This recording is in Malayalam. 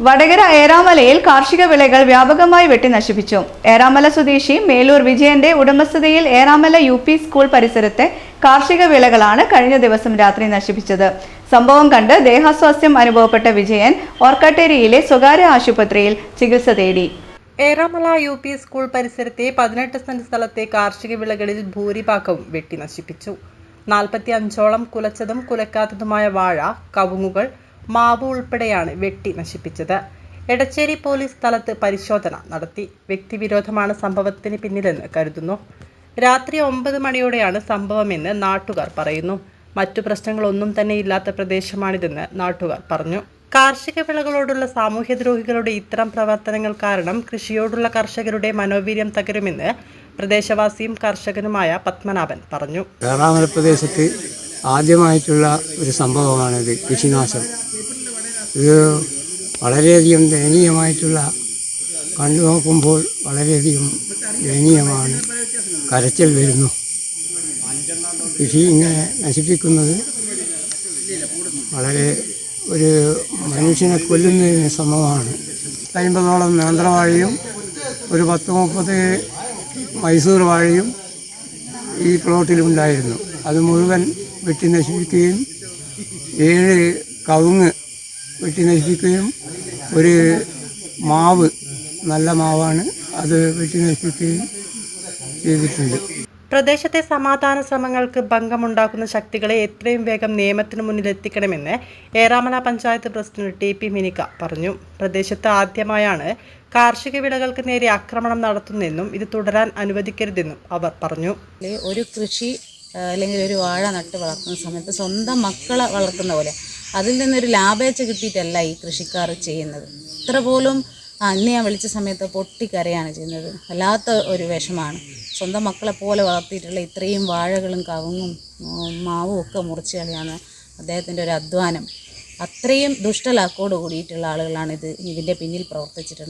വടകര ഏറാമലയിൽ കാർഷിക വിളകൾ വ്യാപകമായി വെട്ടി നശിപ്പിച്ചു ഏറാമല സ്വദേശി മേലൂർ വിജയന്റെ ഉടമസ്ഥതയിൽ ഏറാമല യു പി സ്കൂൾ പരിസരത്തെ കാർഷിക വിളകളാണ് കഴിഞ്ഞ ദിവസം രാത്രി നശിപ്പിച്ചത്. സംഭവം കണ്ട് ദേഹാസ്വാസ്ഥ്യം അനുഭവപ്പെട്ട വിജയൻ ഓർക്കാട്ടേരിയിലെ സ്വകാര്യ ആശുപത്രിയിൽ ചികിത്സ തേടി. ഏറാമല യു പി സ്കൂൾ പരിസരത്തെ പതിനെട്ട് സെന്റ് സ്ഥലത്തെ കാർഷിക വിളകളിൽ ഭൂരിഭാഗവും വെട്ടി നശിപ്പിച്ചു നാൽപ്പത്തി അഞ്ചോളം കുലച്ചതും കുലക്കാത്തതുമായ വാഴ കവുങ്ങുകൾ മാവ് ഉൾപ്പെടെയാണ് വെട്ടി നശിപ്പിച്ചത്. എടച്ചേരി പോലീസ് സ്ഥലത്ത് പരിശോധന നടത്തി. വ്യക്തിവിരോധമാണ് സംഭവത്തിന് പിന്നിലെന്ന് കരുതുന്നു. രാത്രി ഒമ്പത് മണിയോടെയാണ് സംഭവമെന്ന് നാട്ടുകാർ പറയുന്നു. മറ്റു പ്രശ്നങ്ങളൊന്നും തന്നെ ഇല്ലാത്ത പ്രദേശമാണിതെന്ന് നാട്ടുകാർ പറഞ്ഞു. കാർഷിക വിളകളോടുള്ള സാമൂഹ്യദ്രോഹികളുടെ ഇത്തരം പ്രവർത്തനങ്ങൾ കാരണം കൃഷിയോടുള്ള കർഷകരുടെ മനോവീര്യം തകരുമെന്ന് പ്രദേശവാസിയും കർഷകനുമായ പത്മനാഭൻ പറഞ്ഞു. പ്രദേശത്ത് ആദ്യമായിട്ടുള്ള ഒരു സംഭവമാണിത് കൃഷിനാശം. ഇത് വളരെയധികം ദയനീയമായിട്ടുള്ള കണ്ടു നോക്കുമ്പോൾ വളരെയധികം ദയനീയമാണ്. കരച്ചിൽ വരുന്നു. കൃഷി ഇങ്ങനെ നശിപ്പിക്കുന്നത് വളരെ ഒരു മനുഷ്യനെ കൊല്ലുന്നതിന് സമമാണ് അമ്പതോളം നേന്ത്രവാഴയും ഒരു പത്ത് മുപ്പത് മൈസൂർ വാഴയും ഈ പ്ലോട്ടിലുണ്ടായിരുന്നു. അത് മുഴുവൻ വെട്ടി നശിപ്പിക്കുകയും ഏഴ് കവുങ്ങ് വെട്ടി നശിപ്പിക്കുകയും ഒരു മാവ് നല്ല മാവാണ് അത് വെട്ടി നശിപ്പിക്കുകയും ചെയ്തിട്ടുണ്ട്. പ്രദേശത്തെ സമാധാന ശ്രമങ്ങൾക്ക് ഭംഗമുണ്ടാക്കുന്ന ശക്തികളെ എത്രയും വേഗം നിയമത്തിന് മുന്നിൽ എത്തിക്കണമെന്ന് Eramala panchayat president T P Minikka പറഞ്ഞു. പ്രദേശത്ത് ആദ്യമായാണ് കാർഷിക വിളകൾക്ക് നേരെ ആക്രമണം നടത്തുന്നതെന്നും ഇത് തുടരാൻ അനുവദിക്കരുതെന്നും അവർ പറഞ്ഞു. ഒരു കൃഷി അല്ലെങ്കിൽ ഒരു വാഴ നട്ട് വളർത്തുന്ന സമയത്ത് സ്വന്തം മക്കളെ വളർത്തുന്ന പോലെ അതിൽ നിന്നൊരു ലാഭേച്ഛ കിട്ടിയിട്ടല്ല ഈ കൃഷിക്കാർ ചെയ്യുന്നത്. ഇത്ര പോലും അന്ന് ഞാൻ വിളിച്ച സമയത്ത് പൊട്ടിക്കരയാണ് ചെയ്യുന്നത്. വല്ലാത്ത ഒരു വിഷമാണ്. സ്വന്തം മക്കളെ പോലെ വളർത്തിയിട്ടുള്ള ഇത്രയും വാഴകളും കവുങ്ങും മാവും ഒക്കെ മുറിച്ച് കളിയാണ് അദ്ദേഹത്തിന്റെ ഒരു അധ്വാനം. അത്രയും ദുഷ്ടലാക്കോട് കൂടിയിട്ടുള്ള ആളുകളാണ് ഇത് ഇതിന്റെ പിന്നിൽ പ്രവർത്തിച്ചിട്ടുള്ളത്.